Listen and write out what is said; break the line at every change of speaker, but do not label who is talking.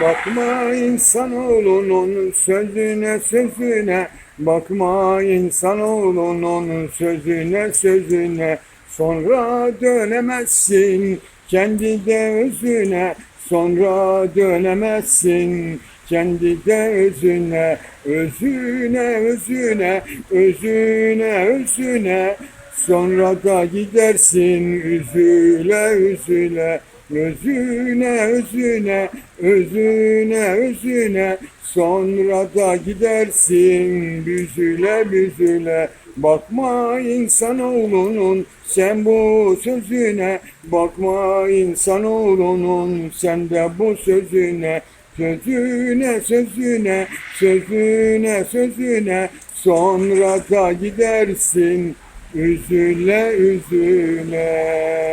Bakma insanoğlunun sözüne sözüne. Bakma insanoğlunun sözüne sözüne. Sonra dönemezsin kendi de özüne. Sonra dönemezsin kendi de özüne. Özüne özüne özüne özüne Sonra da gidersin üzüle üzüle Özüne özüne özüne özüne. Sonra da gidersin büzüle büzüle. Bakma insanoğlunun sen bu sözüne. Bakma insanoğlunun sen de bu sözüne. Sözüne sözüne sözüne sözüne. Sonra da gidersin üzüle üzüle